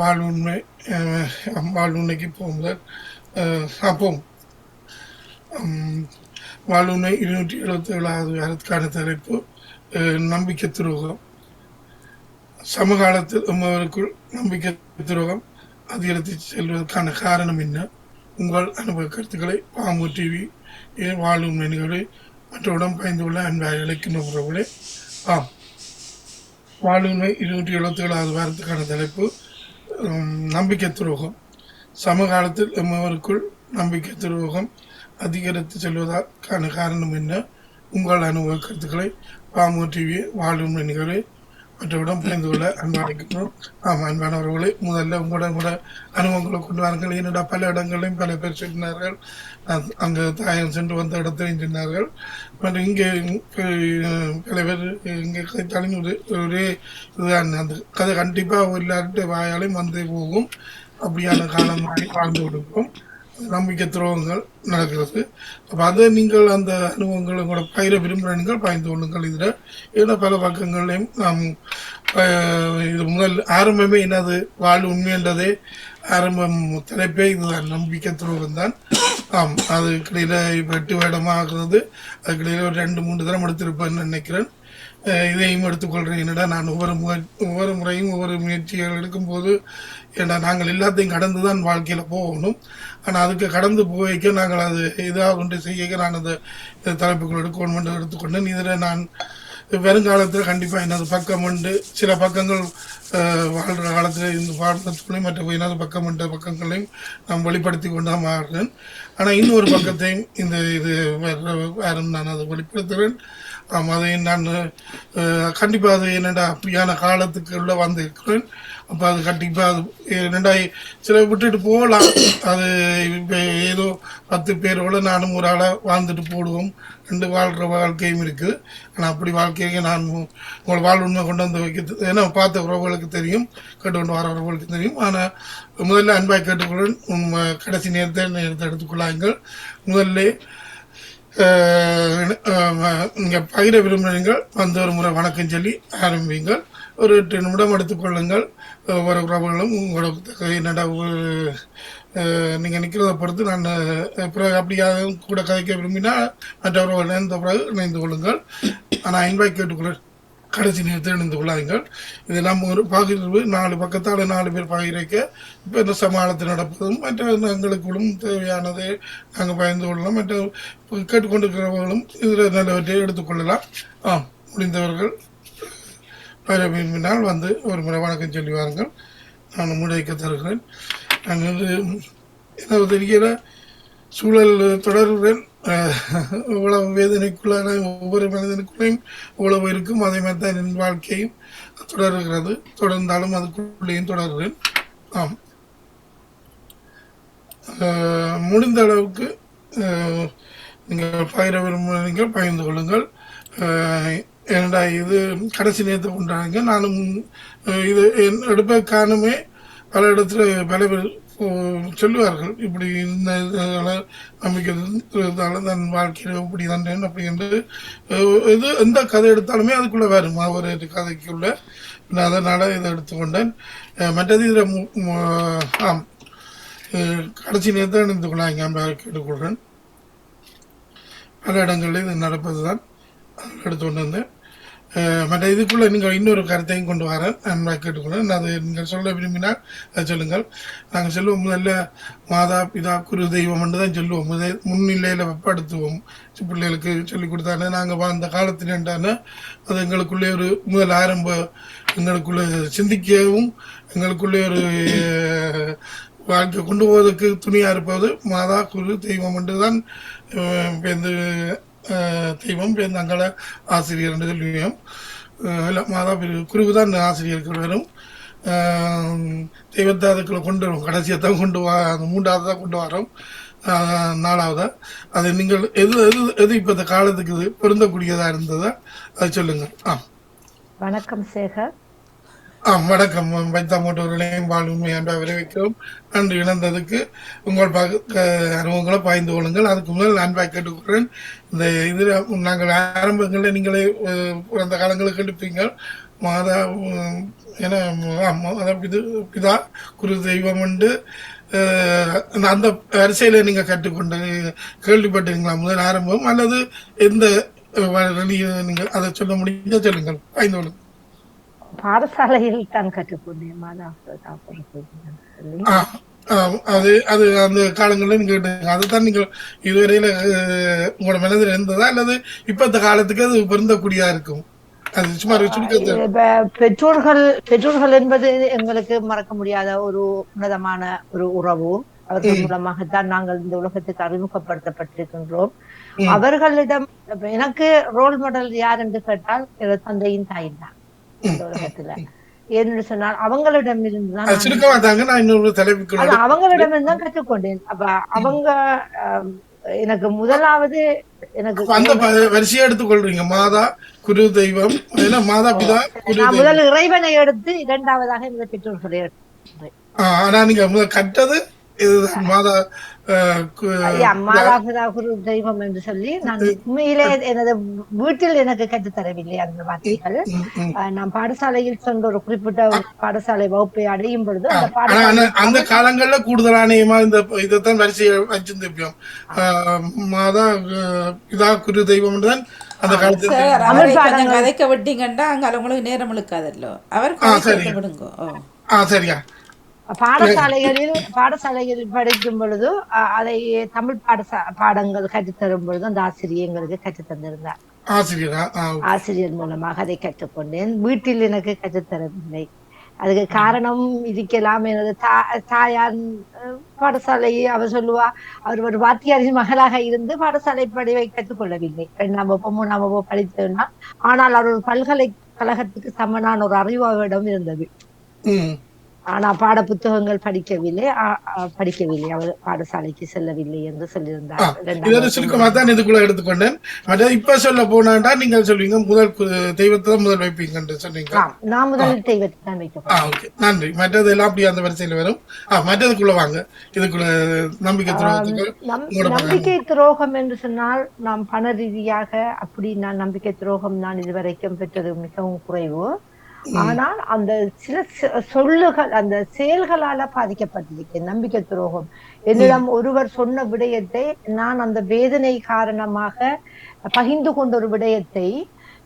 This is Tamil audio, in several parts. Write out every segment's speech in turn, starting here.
வாழ்வுண்மை அஹ், போகும்போது அப்போம் வாழ்வுண்மை இருநூற்றி எழுபத்தி ஏழாவது வாரத்துக்கான தலைப்பு நம்பிக்கை துரோகம். சமகாலத்தில் உமவருக்குள் நம்பிக்கை துரோகம் அதிகரித்து செல்வதற்கான காரணம் என்ன? உங்கள் அனுபவ கருத்துக்களை பாம்பு டிவி வாழும் நினைவுகளை மற்றவுடன் பயந்து கொள்ள அன்பாக இழைக்கின்ற உறவுகளே. ஆம். வாழ்வுண்மை இருநூற்றி எழுபத்தி ஏழாவது வாரத்துக்கான தலைப்பு நம்பிக்கை துரோகம். சமகாலத்தில் எம்மவருக்குள் நம்பிக்கை துரோகம் அதிகரித்து செல்வதற்கான காரணம் என்ன? உங்கள் அனுபவ கருத்துக்களை பாமு டிவி வாழும் நிகழ்வை மற்றவிடம் புரிந்து கொள்ள அன்பாடிக்கிறோம் ஆமாம் அன்பானவர்களே முதல்ல உங்களோட கூட அனுபவங்களை கொண்டு வாருங்கள். என்னடா பல இடங்களையும் பல பேர் சொன்னார்கள் அ- அங்கு தாயம் சென்று வந்த இடத்தையும் சொன்னார்கள் மற்றும் இங்கே பல பேர் இங்கே கதைத்தாலும் ஒரு ஒரே இதுதான். அந்த கதை கண்டிப்பாக எல்லார்கிட்ட வாயாலையும் வந்தே போகும். அப்படியான காலம் வாழ்ந்து கொடுப்போம் நம்பிக்கை துரோகங்கள் நடக்கிறது. அப்போ அதை நீங்கள் அந்த அனுபவங்களை கூட பயிர விரும்புகிறீர்கள் பயந்து கொள்ளுங்கள் இதில். ஏன்னா பல பக்கங்களையும் நாம் இது முதல் ஆரம்பமே என்னது? வாழ் உண்மைன்றதே ஆரம்பம் தலைப்பே இதுதான் நம்பிக்கை துரோகம் தான். ஆம் அது கிடையில இப்போ எட்டு வருடமாகிறது அதுக்கிடையில ஒரு ரெண்டு மூன்று தரம் எடுத்திருப்பேன்னு நினைக்கிறேன். இதையும் எடுத்துக்கொள்கிறேன் என்னடா நான் ஒவ்வொரு முறை ஒவ்வொரு முறையும் ஒவ்வொரு முயற்சிகள் எடுக்கும்போது ஏன்னா நாங்கள் எல்லாத்தையும் கடந்து தான் வாழ்க்கையில் போகணும். ஆனால் அதுக்கு கடந்து போய்க்க நாங்கள் அது இதாக கொண்டு செய்ய நான் அந்த இந்த தலைப்புகள் எடுக்கணும் எடுத்துக்கொண்டேன். இதில் நான் வருங்காலத்தில் கண்டிப்பாக எனது பக்கம் உண்டு. சில பக்கங்கள் வாழ்கிற காலத்தில் இந்த பாடத்துலையும் மற்ற எனது பக்கம் என்ற பக்கங்களையும் நான் வெளிப்படுத்தி கொண்டு மாறுகிறேன் ஆனால் இன்னொரு பக்கத்தையும் இந்த இது யாரும் வேறும் நான் அதை வெளிப்படுத்துகிறேன் நாம் அதை நான் கண்டிப்பாக அது என்னடா அப்படியான காலத்துக்கு உள்ள வந்திருக்கிறேன். அப்போ அது கண்டிப்பாக அது என்னடா சில விட்டுட்டு போகலாம். அது இப்போ ஏதோ பத்து பேரோட நானும் ஒரு ஆளாக வாழ்ந்துட்டு போடுவோம். ரெண்டு வாழ்கிற வாழ்க்கையும் இருக்குது ஆனால் அப்படி வாழ்க்கையை நான் உங்களை வாழ்வுண்மை கொண்டு வந்து வைக்கிறது ஏன்னா பார்த்த உறவுகளுக்கு தெரியும். கேட்டு கொண்டு வர உறவுகளுக்கு தெரியும். ஆனால் முதல்ல அன்பாய் கேட்டுக்கொள்ளும் கடைசி நேரத்தை நேரத்தை எடுத்துக்கொள்ளாங்கள் முதல்ல நீங்கள் பகிர விரும்புகிறீர்கள் வந்து ஒரு முறை வணக்கம் சொல்லி ஆரம்பிங்கள் ஒரு எட்டு நிமிடம் எடுத்துக்கொள்ளுங்கள் ஒவ்வொரு உறவுகளும் உங்களுக்கு என்னடா நீங்கள் நிற்கிறத பொறுத்து நான் பிறகு அப்படியாக கூட கதைக்க விரும்பினால் மற்றவர்கள் உறவுகள் இணைந்த பிறகு இணைந்து கொள்ளுங்கள். ஆனால் இன்பாய் கேட்டுக்கொள்ள. கடைசி நேரத்தில் இணைந்து கொள்ளாதீர்கள். இதெல்லாம் ஒரு பகிர்வு. நாலு பக்கத்தால் நாலு பேர் பகிர்க்க இப்போ இந்த சமாளத்தில் நடப்பதும் மற்ற எங்களுக்குள்ளும் தேவையானதை நாங்கள் பயந்து கொள்ளலாம். மற்ற கேட்டுக்கொண்டிருக்கிறவர்களும் இதில் நல்லவற்றை எடுத்துக்கொள்ளலாம் ஆ முடிந்தவர்கள் பயிர விரும்பினால் வந்து ஒரு முறை வணக்கம் சொல்லி வாருங்கள். நான் முடைக்க தருகிறேன். நாங்கள் வந்து எனது தெரிகிற சூழல் தொடர்கிறேன் இவ்வளவு வேதனைக்குள்ளான ஒவ்வொரு மனிதனுக்குள்ளேயும் இவ்வளவு இருக்கும். அதே மாதிரி தான் என் வாழ்க்கையும் தொடர்கிறது. தொடர்ந்தாலும் அதுக்குள்ளேயும் தொடர்கிறேன். ஆம். முடிந்த அளவுக்கு நீங்கள் பயிர விரும்புகிறீர்கள் பகிர்ந்து கொள்ளுங்கள். ஏன்டா இது கடைசி நேரத்தை கொண்டாடுங்க நானும் இது என் எடுப்பதற்கானமே பல இடத்துல பல பேர் சொல்லுவார்கள் இப்படி இந்த இதால தன் வாழ்க்கையில் இப்படி தான் அப்படி என்று. இது எந்த கதை எடுத்தாலுமே அதுக்குள்ளே வரும். ஒரு கதைக்குள்ள நான் அதனால் இதை எடுத்துக்கொண்டேன். மற்றது இதில் ஆம். கடைசி நேரத்தை இணைந்து கொள்ளாங்க கேட்டுக்கொள்கிறேன். பல இடங்களில் இது நடப்பது தான் எடுத்துக்கொண்டு வந்தேன். மற்ற இதுக்குள்ளே நீங்கள் இன்னொரு கருத்தையும் கொண்டு வரேன் நான் கேட்டுக்கொள்கிறேன். அது நீங்கள் சொல்ல விரும்பினால் அதை சொல்லுங்கள். நாங்கள் சொல்லுவோம் முதல்ல மாதா பிதா குரு தெய்வம் என்று தான் சொல்லுவோம். முதல் முன்னிலையில் வெப்படுத்துவோம் பிள்ளைகளுக்கு சொல்லிக் கொடுத்தானே நாங்கள் வாழ்ந்த காலத்தில் என்றானே அது எங்களுக்குள்ளே ஒரு முதல் ஆரம்ப எங்களுக்குள்ளே சிந்திக்கவும் எங்களுக்குள்ளே ஒரு வாழ்க்கை கொண்டு போவதற்கு துணியாக இருப்பது மாதா குரு தெய்வம் என்று தான் தெய்வம் பேருந்து அங்கால ஆசிரியர் என்று சொல்லுவோம் இல்லை மாதா பிரி- குருவு தான் ஆசிரியர்கள் வரும் தெய்வத்தை அதுக்குள்ள கொண்டு வரும் கடைசியை தான் கொண்டு வா அந்த மூன்றாவது தான் கொண்டு வரோம் அஹ், நாலாவதா அது நீங்கள் எது எது எது இப்போ இந்த காலத்துக்கு இது பொருந்தக்கூடியதாக இருந்ததா அது சொல்லுங்கள் ஆ வணக்கம் சேகர் வணக்கம். வைத்தா மோட்டோர்களையும் வாழ் உண்மையாண்ட வரவேற்கிறோம் நன்றி இழந்ததுக்கு உங்கள் பக்க அனுபவங்களை பாய்ந்து கொள்ளுங்கள். அதுக்கு முதல் அன்பாக கேட்டுக்கொள்கிறேன். இந்த இதில் நாங்கள் ஆரம்பங்களில் நீங்களே அந்த காலங்களுக்கு எடுப்பீங்க மாதா என பிது பிதா குரு தெய்வம் உண்டு அந்த- வரிசையில் நீங்கள் கற்றுக்கொண்டு கேள்விப்பட்டிருங்களா முதல் ஆரம்பம் அல்லது எந்த நீங்கள் அதை சொல்ல முடிஞ்சா சொல்லுங்கள். ஐந்து பாடசாலையில் தான் கற்றுக்கொண்டேன். ஆ, அது அது அந்த காலங்களில் கேட்டீங்க. அதுதான் நீங்கள் இதுவரையில உங்களோட மனதில் இருந்ததா? அல்லது இப்ப இந்த காலத்துக்கு அது பொருந்தக்கூடியதா இருக்கும்? பெற்றோர்கள் பெற்றோர்கள் என்பது எங்களுக்கு மறக்க முடியாத ஒரு உன்னதமான ஒரு உறவு. அவர்கள் மூலமாகத்தான் நாங்கள் இந்த உலகத்துக்கு அறிமுகப்படுத்தப்பட்டிருக்கின்றோம். அவர்களிடம் எனக்கு ரோல் மாடல் யார் என்று கேட்டால் தந்தையின் தாய் தான். இந்த உலகத்துல. ஏன்னு சொன்னால் அவங்களிடம் இருந்து தான் அவங்களிடம் இருந்து தான் கற்றுக்கொண்டேன். அப்ப அவங்க எனக்கு முதலாவது எனக்கு அந்த வரிசையா எடுத்துக்கொள்றீங்க. மாதா குரு தெய்வம் மாதா பிதா நான் முதல் இறைவனை எடுத்து இரண்டாவதாக இந்த பெற்றோர்களை ஆனா நீங்க கட்டது இதுதான் மாதா தெய்வம் என்று சொல்லி நான் உண்மையிலே எனது வீட்டில் எனக்கு கற்றுத் தரவில்லை அந்த வார்த்தைகள். நான் பாடசாலையில் சென்ற ஒரு குறிப்பிட்ட பாடசாலை வகுப்பை அடையும் பொழுது அந்த காலங்கள்ல கூடுதலானயமா இந்த இதைத்தான் வரிசையை வச்சிருந்திருப்போம். மாதா பிதா குரு தெய்வம் தான் அந்த காலத்துல அவரை கொஞ்சம் கதைக்க விட்டீங்கன்னா அங்க உங்களுக்கு நேரம் இழுக்காதல்லோ அவர். விடுங்க. ஆ சரியா பாடசாலைகளில் பாடசாலைகளில் படிக்கும் பொழுது அதை தமிழ் பாடசா பாடங்கள் கற்றுத்தரும் பொழுது அந்த ஆசிரியர்? எங்களுக்கு கற்றுத் தந்திருந்தார் ஆசிரியரா மூலமாக அதை கற்றுக்கொண்டேன். வீட்டில் எனக்கு கற்றுத்தரவில்லை. அதுக்கு காரணம் இருக்கலாம் எனது தா- தாயார் பாடசாலை அவர் சொல்லுவா அவர் ஒரு வாத்தியாரின் மகளாக இருந்து பாடசாலை படிவை கற்றுக்கொள்ளவில்லை. இரண்டாம் வகுப்பு மூணாம் வகுப்பு படித்ததுன்னா ஆனால் அவர் ஒரு பல்கலைக்கழகத்துக்கு சமனான ஒரு அறிவு அவரிடம் இருந்தது. ஆனா பாட புத்தகங்கள் படிக்கவில்லை படிக்கவில்லை. அவர் பாடசாலைக்கு செல்லவில்லை என்று சொல்லியிருந்தார். இரண்டாம் இதோட வகுப்பு சுருக்கமா தான் இதுக்குள்ள எடுத்துக்கொண்டேன். மற்ற இப்ப சொல்ல போனாண்டா நீங்கள் சொல்வீங்க முதல் தெய்வத்தை தான் முதல் வைப்பீங்கன்னு சொன்னீங்க. நான் முதலில் தெய்வத்தை தான் ஓகே. நன்றி. மற்றது எல்லாம் அப்படியே அந்த வரிசையில வரும். ஆ மற்றதுக்குள்ள வாங்க. இதுக்குள்ள நம்பிக்கை துரோகத்துக்கு நம்பிக்கை துரோகம் என்று சொன்னால் நாம் பண ரீதியாக அப்படி நான் நம்பிக்கை துரோகம் நான் இதுவரைக்கும் பெற்றது மிகவும் குறைவு. ஆனால் அந்த சில சொல்லுகள் அந்த செயல்களால பாதிக்கப்பட்டிருக்கேன் நம்பிக்கை துரோகம். என்னிடம் ஒருவர் சொன்ன விடயத்தை நான் அந்த வேதனை காரணமாக பகிர்ந்து கொண்ட ஒரு விடயத்தை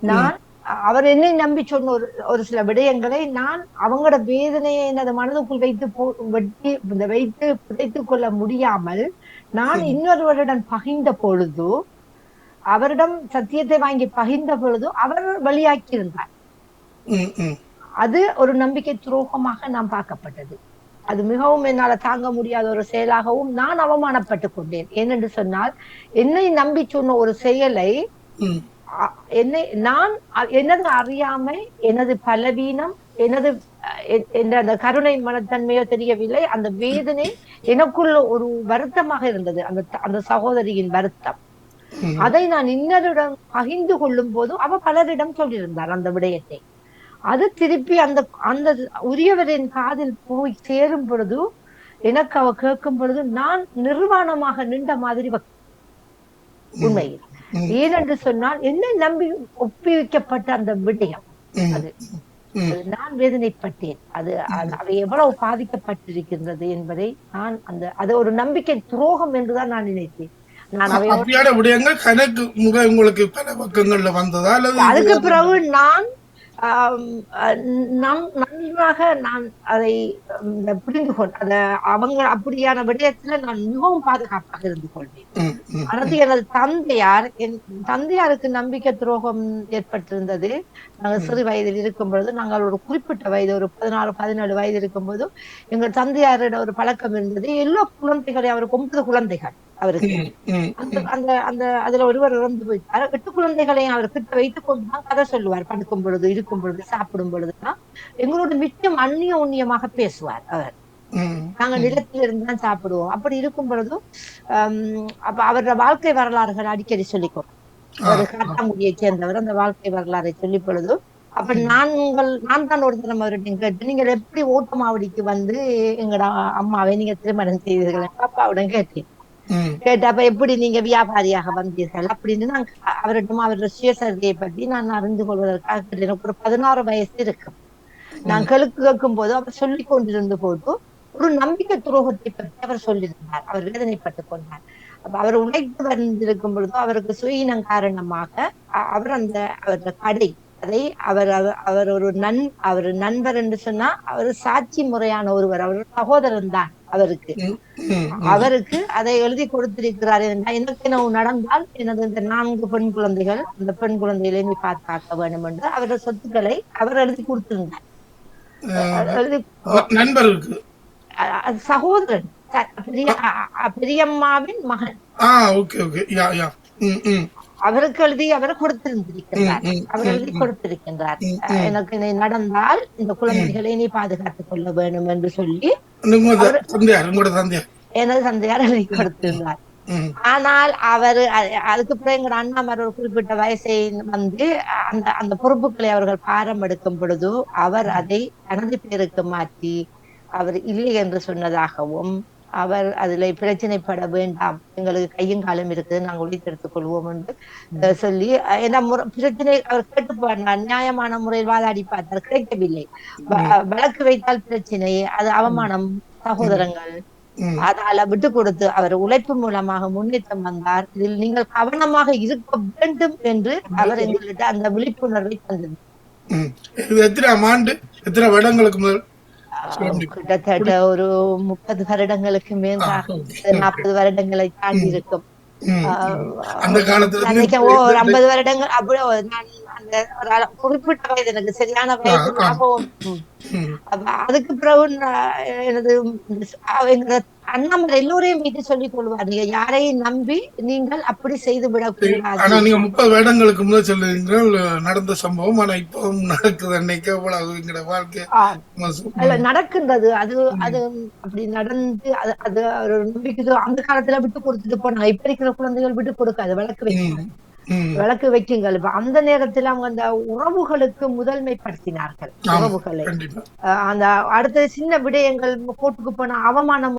நான் அவர் என்னை நம்பி சொன்ன ஒரு ஒரு சில விடயங்களை நான் அவங்களோட வேதனையை எனது மனதுக்குள் வைத்து போ வெட்டி வைத்து புதைத்துக் கொள்ள முடியாமல் நான் இன்னொருவரிடம் பகிர்ந்த பொழுது அவரிடம் சத்தியத்தை வாங்கி பகிர்ந்த பொழுது அவர் வெளியாக்கி இருந்தார். அது ஒரு நம்பிக்கை துரோகமாக நாம் பார்க்கப்பட்டது. அது மிகவும் என்னால தாங்க முடியாத ஒரு செயலாகவும் நான் அவமானப்பட்டு கொண்டேன். ஏனென்று சொன்னால் என்னை நம்பி சொன்ன ஒரு செயலை என்னை நான் எனது அறியாமை எனது பலவீனம் எனது அந்த கருணை மனத்தன்மையோ தெரியவில்லை. அந்த வேதனை எனக்குள்ள ஒரு வருத்தமாக இருந்தது. அந்த அந்த சகோதரியின் வருத்தம். அதை நான் இன்னரிடம் பகிர்ந்து கொள்ளும் போது அவ பலரிடம் சொல்லியிருந்தார் அந்த விடயத்தை. அது திருப்பி அந்த அந்த உரியவரின் காதில் போய் சேரும் பொழுது எனக்கு அவ கேட்கும் பொழுது நான் நிர்வாணமாக நின்ற மாதிரி உண்மையில். ஏனென்று சொன்னால் என்னை நம்பி ஒப்புவிக்கப்பட்ட அந்த விடயம். அது. நான் வேதனைப்பட்டேன். அது அது- அது எவ்வளவு பாதிக்கப்பட்டிருக்கின்றது என்பதை நான் அந்த அது ஒரு நம்பிக்கை துரோகம் என்றுதான் நான் நினைத்தேன். நான் அவை கணக்கு முக உங்களுக்கு பல பக்கங்கள்ல வந்ததா? அல்லது அதுக்கு பிறகு நான் நன்றாக நான் அதை புரிந்து கொண்டேன் அத அவங்க அப்படியான விடயத்துல நான் மிகவும் பாதுகாப்பாக இருந்து ம். அடுத்து எனது தந்தையார் என் தந்தையாருக்கு நம்பிக்கை துரோகம் ஏற்பட்டிருந்தது. நாங்கள் சிறு வயதில் இருக்கும் பொழுது நாங்கள் ஒரு குறிப்பிட்ட வயது ஒரு பதினாலு பதினேழு வயது இருக்கும்போது எங்கள் தந்தையாரிட ஒரு பழக்கம் இருந்தது. எல்லா குழந்தைகளையும் அவருக்கு ஒன்பது குழந்தைகள். அவருக்கு. அந்த அந்த அந்த அதுல ஒருவர் இறந்து போயிட்டார் எட்டு குழந்தைகளையும் அவர் கிட்ட வைத்துக் கொண்டுதான் கதை சொல்லுவார். படுக்கும் பொழுது இருக்கும் பொழுது சாப்பிடும் பொழுதுதான். எங்களோட மிச்சம் அந்நிய உண்ணியமாக பேசுவார் அவர். நாங்க நிலத்தில இருந்து தான் சாப்பிடுவோம். அப்படி இருக்கும் பொழுதும் அப்ப அவரோட வாழ்க்கை வரலாறுகள் அடிக்கடி சொல்லிக்கோ அவர் காட்டாங்குடியை சேர்ந்தவர் அந்த வாழ்க்கை வரலாறை சொல்லி பொழுது அப்ப நான் உங்கள் நான் தான் ஒரு தினம் அவர்கிட்ட கேட்டு நீங்கள் எப்படி ஓட்டமாவடிக்கு வந்து எங்கட அம்மாவை நீங்க திருமணம் செய்தீர்கள்? அப்பாவுடன் கேட்டேன். ம். கேட்ட அப்ப எப்படி நீங்க வியாபாரியாக வந்தீர்கள்? அப்படின்னு நான் அவரிடம் அவருடைய சுயசரிதையை பற்றி நான் அறிந்து கொள்வதற்காக. எனக்கு ஒரு பதினாறு வயசு இருக்கும். நான் கேள்வி கேட்கும் போது அவர் சொல்லிக் கொண்டிருந்த போது ஒரு நம்பிக்கை துரோகத்தை பற்றி அவர் சொல்லியிருந்தார். அவர் வேதனைப்பட்டுக் கொண்டார். அப்ப அவர் உழைத்து வந்திருக்கும் பொழுது அவருக்கு சுயினம் காரணமாக அவர் அந்த அவருடைய கடை அதை அவர் அவர்- அவர் ஒரு நன் அவர் நண்பர் என்று சொன்னா அவர் சாட்சி முறையான ஒருவர். அவர் சகோதரன் தான். அவருக்கு. அவருக்கு அதை எழுதி கொடுத்திருக்கிறார். என்றால் எனக்கு நடந்தால் எனது இந்த நான்கு பெண் குழந்தைகள் அந்த பெண் குழந்தைகளை நீ பாதுகாக்க வேண்டும் என்று அவருடைய சொத்துக்களை அவர் எழுதி கொடுத்திருந்தார். எழுதி சகோதரன் பெரியம்மாவின் மகன். அவருக்கு எழுதி அவர் கொடுத்திருந்திருக்கிறார் அவர் எழுதி கொடுத்திருக்கின்றார். எனக்கு நடந்தால் இந்த குழந்தைகளை நீ பாதுகாத்துக் கொள்ள வேண்டும் என்று சொல்லி எனது தந்தையார் எழுதி கொடுத்திருந்தார். ஆனால் அவர் அதுக்கு பிறகு எங்க அண்ணாமர் ஒரு குறிப்பிட்ட வயசை வந்து அந்த அந்த பொறுப்புகளை அவர்கள் பாரம் எடுக்கும் பொழுது அவர் அதை தனது பேருக்கு மாற்றி அவர் இல்லை என்று சொன்னதாகவும் அவர் அதுல பிரச்சனைப்பட வேண்டாம். எங்களுக்கு கையும் காலம் இருக்குது. நாங்கள் ஒழித்தெடுத்துக் கொள்வோம் என்று சொல்லி பிரச்சனை அவர் கேட்டு பாடினார் நியாயமான முறையில் வாதாடி பார்த்தார். கிடைக்கவில்லை. வழக்கு வைத்தால் பிரச்சனை அது அவமானம் சகோதரங்கள். அதால விட்டு கொடுத்து அவர் உழைப்பு மூலமாக முன்னேற்றம் வந்தார். இதில் நீங்கள் கவனமாக இருக்க வேண்டும் என்று அவர் எங்கள்கிட்ட அந்த விழிப்புணர்வை தந்தது. எத்தனை ஆண்டு எத்தனை வருடங்களுக்கு முதல் கிட்டத்தட்ட ஒரு முப்பது வருடங்களுக்கு மேலாக நாற்பது வருடங்களை தாண்டி இருக்கும். அந்த காலத்துல ஒரு ஐம்பது வருடங்கள் அப்படி ஒரு நான் அந்த குறிப்பிட்ட வயது எனக்கு சரியான வயது. ஞாபகம் அதுக்கு பிறகு எனது அவ- எங்க அண்ணாமலை எல்லோரையும் வீட்டு சொல்லிக் கொள்வார். யாரையும் நம்பி நீங்கள் அப்படி செய்து ஆனா விடக்கூடாது நீங்க முப்பது வருடங்களுக்கு முதல் சொல்லுறீங்கள் நடந்த சம்பவம் ஆனா இப்பவும் நடக்குது அன்னைக்கு வாழ்க்கை நடக்கின்றது. அது அது அப்படி நடந்து அது அது ஒரு நம்பிக்கை அந்த காலத்துல விட்டு கொடுத்துட்டு போனாங்க. இப்ப இருக்கிற குழந்தைகள் விட்டு கொடுக்காது. வழக்கு வைக்க ம், ம். விளக்கு வைக்குங்கள். இப்ப அந்த நேரத்துல அவங்க அந்த உறவுகளுக்கு முதன்மைப்படுத்தினார்கள். உறவுகளை. அந்த அடுத்த சின்ன விடயங்கள் கோர்ட்டுக்கு போன அவமானம்